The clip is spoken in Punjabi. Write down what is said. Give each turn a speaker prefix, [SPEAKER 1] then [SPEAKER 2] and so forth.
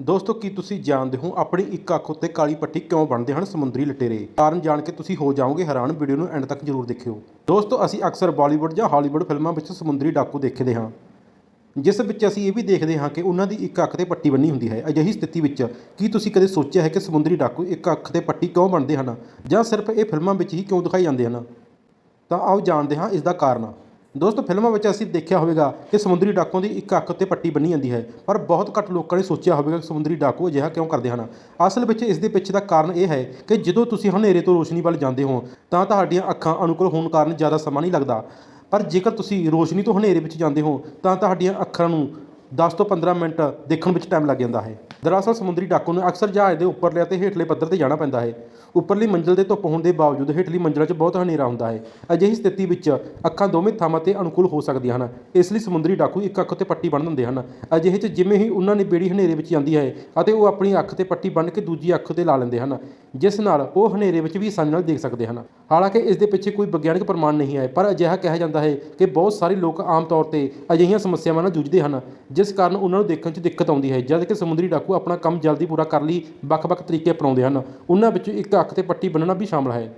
[SPEAKER 1] ਦੋਸਤੋ, ਕੀ ਤੁਸੀਂ ਜਾਣਦੇ ਹੋ ਆਪਣੀ ਇੱਕ ਅੱਖ ਉੱਤੇ ਕਾਲੀ ਪੱਟੀ ਕਿਉਂ ਬਣਦੇ ਹਨ ਸਮੁੰਦਰੀ ਲਟੇਰੇ? ਕਾਰਨ ਜਾਣ ਕੇ ਤੁਸੀਂ ਹੋ ਜਾਓਗੇ ਹੈਰਾਨ, ਵੀਡੀਓ ਨੂੰ ਐਂਡ ਤੱਕ ਜ਼ਰੂਰ ਦੇਖਿਓ। ਦੋਸਤੋ, ਅਸੀਂ ਅਕਸਰ ਬਾਲੀਵੁੱਡ ਜਾਂ ਹਾਲੀਵੁੱਡ ਫਿਲਮਾਂ ਵਿੱਚ ਸਮੁੰਦਰੀ ਡਾਕੂ ਦੇਖਦੇ ਹਾਂ। ਜਿਸ ਵਿੱਚ ਅਸੀਂ ਇਹ ਵੀ ਦੇਖਦੇ ਹਾਂ ਕਿ ਉਹਨਾਂ ਦੀ ਇੱਕ ਅੱਖ ਤੇ ਪੱਟੀ ਬੰਨੀ ਹੁੰਦੀ ਹੈ। ਅਜਿਹੀ ਸਥਿਤੀ ਵਿੱਚ, ਕੀ ਤੁਸੀਂ ਕਦੇ ਸੋਚਿਆ ਹੈ ਕਿ ਸਮੁੰਦਰੀ ਡਾਕੂ ਇੱਕ ਅੱਖ ਤੇ ਪੱਟੀ ਕਿਉਂ ਬਣਦੇ ਹਨ ਜਾਂ ਸਿਰਫ ਇਹ ਫਿਲਮਾਂ ਵਿੱਚ ਹੀ ਕਿਉਂ ਦਿਖਾਈ ਜਾਂਦੇ ਹਨ? ਤਾਂ ਆਓ ਜਾਣਦੇ ਹਾਂ ਇਸ ਦਾ ਕਾਰਨ। ਦੋਸਤੋ, ਫਿਲਮਾਂ ਵਿੱਚ ਅਸੀਂ ਦੇਖਿਆ ਹੋਵੇਗਾ ਕਿ ਸਮੁੰਦਰੀ ਡਾਕੂਆਂ ਦੀ ਇੱਕ ਅੱਖ ਉੱਤੇ ਪੱਟੀ ਬੰਨੀ ਜਾਂਦੀ ਹੈ, ਪਰ ਬਹੁਤ ਘੱਟ ਲੋਕਾਂ ਨੇ ਸੋਚਿਆ ਹੋਵੇਗਾ ਕਿ ਸਮੁੰਦਰੀ ਡਾਕੂ ਅਜਿਹਾ ਕਿਉਂ ਕਰਦੇ ਹਨ। ਅਸਲ ਵਿੱਚ ਇਸ ਦੇ ਪਿੱਛੇ ਦਾ ਕਾਰਨ ਇਹ ਹੈ ਕਿ ਜਦੋਂ ਤੁਸੀਂ ਹਨੇਰੇ ਤੋਂ ਰੋਸ਼ਨੀ ਵੱਲ ਜਾਂਦੇ ਹੋ, ਤਾਂ ਤੁਹਾਡੀਆਂ ਅੱਖਾਂ ਅਨੁਕੂਲ ਹੋਣ ਕਾਰਨ ਜ਼ਿਆਦਾ ਸਮਾਂ ਨਹੀਂ ਲੱਗਦਾ। ਪਰ ਜੇਕਰ ਤੁਸੀਂ ਰੋਸ਼ਨੀ ਤੋਂ ਹਨੇਰੇ ਵਿੱਚ ਜਾਂਦੇ ਹੋ, ਤਾਂ ਤੁਹਾਡੀਆਂ ਅੱਖਾਂ ਨੂੰ 10 ਤੋਂ 15 ਮਿੰਟ ਦੇਖਣ ਵਿੱਚ ਟਾਈਮ ਲੱਗ ਜਾਂਦਾ ਹੈ। ਦਰਅਸਲ ਸਮੁੰਦਰੀ ਡਾਕੂ ਨੂੰ ਅਕਸਰ ਜਹਾਜ਼ ਦੇ ਉੱਪਰਲੇ ਅਤੇ ਹੇਠਲੇ ਪੱਧਰ ਤੇ ਜਾਣਾ ਪੈਂਦਾ ਹੈ। ਉੱਪਰਲੀ ਮੰਜ਼ਲ ਦੇ ਧੁੱਪ ਹੋਣ ਦੇ ਬਾਵਜੂਦ ਹੇਠਲੀ ਮੰਜ਼ਲਾਂ 'ਚ ਬਹੁਤ ਹਨੇਰਾ ਹੁੰਦਾ ਹੈ। ਅਜਿਹੀ ਸਥਿਤੀ ਵਿੱਚ ਅੱਖਾਂ ਦੋਵੇਂ ਥਾਵਾਂ ਤੇ ਅਨੁਕੂਲ ਹੋ ਸਕਦੀਆਂ ਹਨ। ਇਸ ਲਈ ਸਮੁੰਦਰੀ ਡਾਕੂ ਇੱਕ ਅੱਖ ਉੱਤੇ ਪੱਟੀ ਬੰਨ੍ਹ ਦਿੰਦੇ ਹਨ। ਅਜਿਹੇ 'ਚ ਜਿਵੇਂ ਹੀ ਉਹਨਾਂ ਨੇ ਬੇੜੀ ਹਨੇਰੇ ਵਿੱਚ ਜਾਂਦੀ ਹੈ ਅਤੇ ਉਹ ਆਪਣੀ ਅੱਖ ਤੇ ਪੱਟੀ ਬੰਨ੍ਹ ਕੇ ਦੂਜੀ ਅੱਖ ਤੇ ਲਾ ਲੈਂਦੇ ਹਨ, ਜਿਸ ਨਾਲ ਉਹ ਹਨੇਰੇ ਵਿੱਚ ਵੀ ਆਸਾਨੀ ਨਾਲ ਦੇਖ ਸਕਦੇ ਹਨ। ਹਾਲਾਂਕਿ ਇਸ ਦੇ ਪਿੱਛੇ ਕੋਈ ਵਿਗਿਆਨਕ ਪ੍ਰਮਾਣ ਨਹੀਂ ਹੈ, ਪਰ ਅਜਿਹਾ ਕਿਹਾ ਜਾਂਦਾ ਹੈ ਕਿ ਬਹੁਤ ਸਾਰੇ ਲੋਕ ਆਮ ਤੌਰ ਤੇ ਅਜਿਹੀਆਂ ਸਮੱਸਿਆਵਾਂ ਨਾਲ ਜੂਝਦੇ ਹਨ ਜਿਸ ਕਾਰਨ ਉਹਨਾਂ ਨੂੰ ਦੇਖਣ 'ਚ ਦਿੱਕਤ ਆਉਂਦੀ ਹੈ, ਜਦ ਕਿ ਸਮੁੰਦਰੀ ਡਾਕੂ ਆਪਣਾ ਕੰਮ ਜਲਦੀ ਪੂਰਾ ਕਰਨ ਲਈ, ਵੱਖ-ਵੱਖ ਤਰੀਕੇ ਅਪਣਾਉਂਦੇ ਹਨ। ਉਹਨਾਂ ਵਿੱਚੋਂ ਇੱਕ ਅੱਖ ਤੇ ਪੱਟੀ ਬੰਨ੍ਹਣਾ ਵੀ ਸ਼ਾਮਲ ਹੈ।